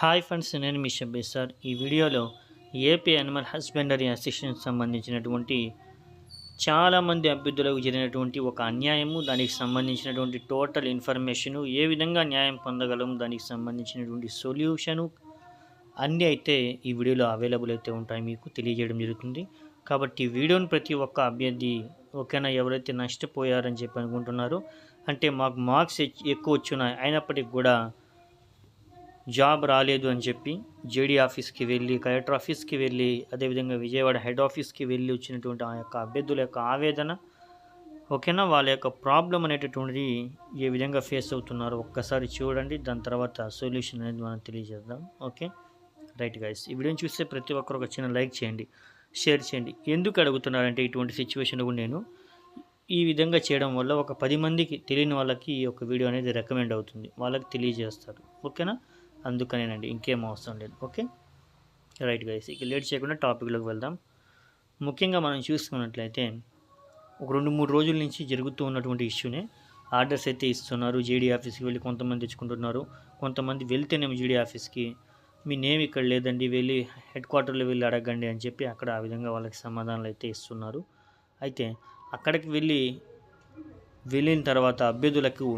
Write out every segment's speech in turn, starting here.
Hi friends నేను మీ Shabbi sir. ఈ వీడియోలో ఏపీ అనిమల్ హస్బెండరీ అసిస్టెంట్ సంబంధించినటువంటి చాలామంది అభ్యర్థులకు జరిగినటువంటి ఒక అన్యాయము దానికి సంబంధించినటువంటి టోటల్ ఇన్ఫర్మేషను ఏ విధంగా న్యాయం పొందగలము దానికి సంబంధించినటువంటి సొల్యూషను అన్నీ అయితే ఈ వీడియోలో అవైలబుల్ అయితే ఉంటాయి మీకు తెలియజేయడం జరుగుతుంది. కాబట్టి వీడియోను వీడియోని ప్రతి ఒక్క అభ్యర్థి ఓకేనా ఎవరైతే నష్టపోయారని చెప్పి అనుకుంటున్నారో అంటే మాకు మార్క్స్ ఎక్కువ వచ్చినాయి అయినప్పటికీ కూడా జాబ్ రాలేదు అని చెప్పి జేడీ ఆఫీస్కి వెళ్ళి కలెక్టర్ ఆఫీస్కి వెళ్ళి అదేవిధంగా విజయవాడ హెడ్ ఆఫీస్కి వెళ్ళి వచ్చినటువంటి ఆ యొక్క అభ్యర్థుల యొక్క ఆవేదన ఓకేనా? వాళ్ళ యొక్క ప్రాబ్లం అనేటటువంటిది ఏ విధంగా ఫేస్ అవుతున్నారో ఒక్కసారి చూడండి. దాని తర్వాత సొల్యూషన్ అనేది మనం తెలియజేద్దాం. ఓకే? రైట్ గైస్ ఈ వీడియోని చూస్తే ప్రతి ఒక్కరు ఒక చిన్న లైక్ చేయండి షేర్ చేయండి. ఎందుకు అడుగుతున్నారంటే ఇటువంటి సిచ్యువేషన్ కూడా నేను ఈ విధంగా చేయడం వల్ల ఒక పది మందికి తెలియని వాళ్ళకి ఈ యొక్క వీడియో అనేది రికమెండ్ అవుతుంది. వాళ్ళకి తెలియజేస్తారు. ఓకేనా? అందుకనేనండి ఇంకేం అవసరం లేదు. ఓకే? రైట్ గైస్ ఇక లేట్ చేయకుండా టాపిక్లోకి వెళ్దాం. ముఖ్యంగా మనం చూసుకున్నట్లయితే ఒక రెండు మూడు రోజుల నుంచి జరుగుతూ ఉన్నటువంటి ఇష్యూనే ఆర్డర్స్ అయితే ఇస్తున్నారు. జేడీ ఆఫీస్కి వెళ్ళి కొంతమంది తెచ్చుకుంటున్నారు. కొంతమంది వెళ్తేనేమో జేడీ ఆఫీస్కి మీ నేమ్ ఇక్కడ లేదండి వెళ్ళి హెడ్ క్వార్టర్లో వెళ్ళి అడగండి అని చెప్పి అక్కడ ఆ విధంగా వాళ్ళకి సమాధానాలు అయితే ఇస్తున్నారు. అయితే అక్కడికి వెళ్ళి వెళ్ళిన తర్వాత అభ్యర్థులకు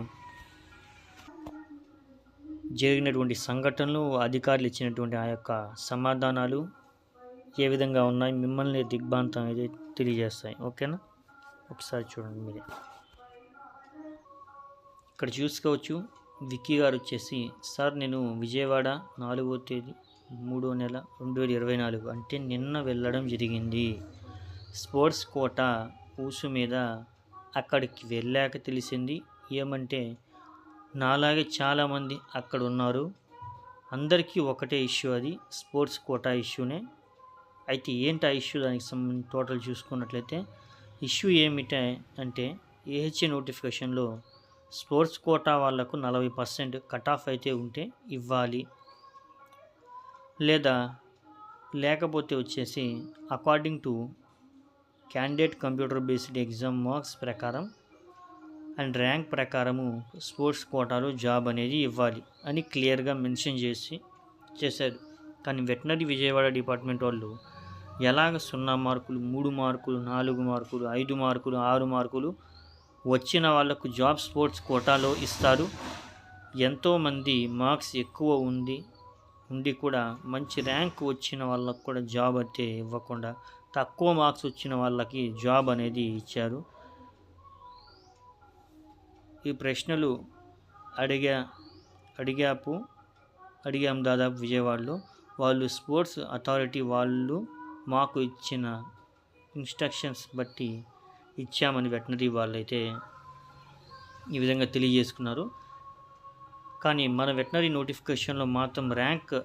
జరిగినటువంటి సంఘటనలు అధికారులు ఇచ్చినటువంటి ఆ యొక్క సమాధానాలు ఏ విధంగా ఉన్నాయి మిమ్మల్ని దిగ్భాంతం అయితే తెలియజేస్తాయి. ఓకేనా? ఒకసారి చూడండి మీరే. ఇక్కడ చూసుకోవచ్చు విక్కీ గారు వచ్చేసి సార్ నేను విజయవాడ నాలుగో తేదీ మూడో నెల రెండు వేల ఇరవై నాలుగు అంటే నిన్న వెళ్ళడం జరిగింది. స్పోర్ట్స్ కోట ఊసు మీద అక్కడికి వెళ్ళాక తెలిసింది. ఏమంటే నాలాగే చాలామంది అక్కడ ఉన్నారు అందరికీ ఒకటే ఇష్యూ అది స్పోర్ట్స్ కోటా ఇష్యూనే. అయితే ఏంటి ఆ ఇష్యూ? దానికి సంబంధించి టోటల్ చూసుకున్నట్లయితే ఇష్యూ ఏమిటా అంటే ఏహెచ్ఏ నోటిఫికేషన్లో స్పోర్ట్స్ కోటా వాళ్ళకు నలభై పర్సెంట్ కట్ ఆఫ్ అయితే ఉంటే ఇవ్వాలి. లేదా లేకపోతే వచ్చేసి according to candidate computer based exam marks ప్రకారం అండ్ ర్యాంక్ ప్రకారము స్పోర్ట్స్ కోటాలో జాబ్ అనేది ఇవ్వాలి అని క్లియర్గా మెన్షన్ చేసి చేశారు. కానీ వెటనరీ విజయవాడ డిపార్ట్మెంట్ వాళ్ళు ఎలాగ సున్నా మార్కులు మూడు మార్కులు నాలుగు మార్కులు ఐదు మార్కులు ఆరు మార్కులు వచ్చిన వాళ్ళకు జాబ్ స్పోర్ట్స్ కోటాలో ఇస్తారు. ఎంతోమంది మార్క్స్ ఎక్కువ ఉంది ఉండి కూడా మంచి ర్యాంక్ వచ్చిన వాళ్ళకు కూడా జాబ్ అయితే ఇవ్వకుండా తక్కువ మార్క్స్ వచ్చిన వాళ్ళకి జాబ్ అనేది ఇచ్చారు. ఈ ప్రశ్నలు అడిగా అడిగాపు అడిగాం దాదాపు విజయవాడలో. వాళ్ళు స్పోర్ట్స్ అథారిటీ వాళ్ళు మాకు ఇచ్చిన ఇన్స్ట్రక్షన్స్ బట్టి ఇచ్చామని వెటనరీ వాళ్ళైతే ఈ విధంగా తెలియజేసుకున్నారు. కానీ మన వెటనరీ నోటిఫికేషన్లో మాత్రం ర్యాంక్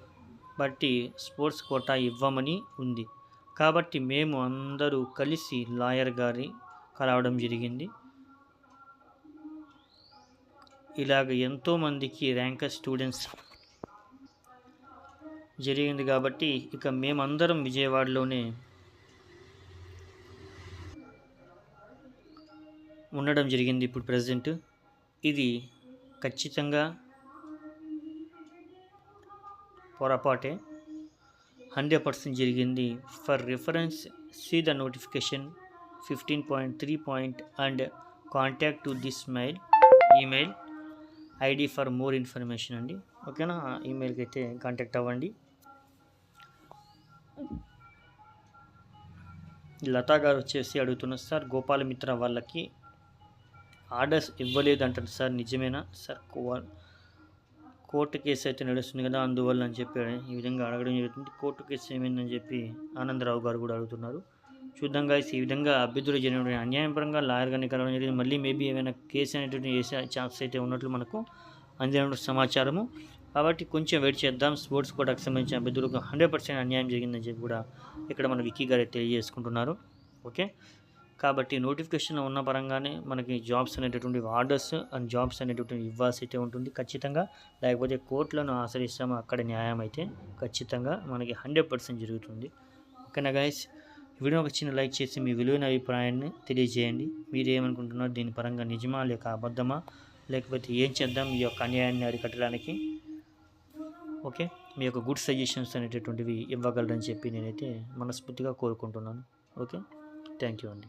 బట్టి స్పోర్ట్స్ కోటా ఇవ్వమని ఉంది. కాబట్టి మేము అందరూ కలిసి లాయర్ గారి కలవడం జరిగింది. ఇలాగ ఎంతోమందికి ర్యాంకర్ స్టూడెంట్స్ జరిగింది కాబట్టి ఇక మేమందరం విజయవాడలోనే ఉండడం జరిగింది ఇప్పుడు ప్రజెంట్. ఇది ఖచ్చితంగా పొరపాటే. హండ్రెడ్ పర్సెంట్ జరిగింది. For reference see the notification fifteen point three point and contact to this mail email. ID for more information అండి. ఓకేనా? ఈమెయిల్కి అయితే కాంటాక్ట్ అవ్వండి. లతా గారు వచ్చేసి అడుగుతున్నారు సార్ గోపాలమిత్ర వాళ్ళకి ఆర్డర్స్ ఇవ్వలేదు అంటారు సార్ నిజమేనా? సార్ కో- కోర్టు కేసు అయితే నడుస్తుంది కదా అందువల్ల అని చెప్పి ఈ విధంగా అడగడం జరుగుతుంది. కోర్టు కేసు ఏమైందని చెప్పి ఆనందరావు గారు కూడా అడుగుతున్నారు. చూద్దాం గాయస్ ఈ విధంగా అభ్యర్థులు జరిగిన అన్యాయపరంగా లాయర్గా గారిని కలవడం జరిగింది. మళ్ళీ మేబీ ఏమైనా కేసు అనేటువంటి వేసే ఛాన్స్ అయితే ఉన్నట్లు మనకు అందిన సమాచారము. కాబట్టి కొంచెం వెయిట్ చేద్దాం. స్పోర్ట్స్ కోటాకు సంబంధించిన అభ్యర్థులకు హండ్రెడ్ పర్సెంట్ అన్యాయం జరిగిందని చెప్పి కూడా ఇక్కడ మన విక్కీ గారు తెలియజేసుకుంటున్నారు. ఓకే కాబట్టి నోటిఫికేషన్ ఉన్న పరంగానే మనకి జాబ్స్ అనేటటువంటి ఆర్డర్స్ అండ్ జాబ్స్ అనేటటువంటి ఇవ్వాల్సి అయితే ఉంటుంది. ఖచ్చితంగా. లేకపోతే కోర్టులను ఆశ్రయిస్తాము. అక్కడ న్యాయం అయితే ఖచ్చితంగా మనకి హండ్రెడ్ పర్సెంట్ జరుగుతుంది. ఓకేనా గైస్ వీడియో ఒక చిన్న లైక్ చేసి మీ విలువైన అభిప్రాయాన్ని తెలియజేయండి. మీరు ఏమనుకుంటున్నారు దీని పరంగా నిజమా లేక అబద్ధమా? లేకపోతే ఏం చేద్దాం? ఈ యొక్క అన్యాయాన్ని అరికట్టడానికి ఓకే? మీ యొక్క గుడ్ సజెషన్స్ అనేటటువంటివి ఇవ్వగలరని చెప్పి నేనైతే మనస్ఫూర్తిగా కోరుకుంటున్నాను. ఓకే? థ్యాంక్ యూ అండి.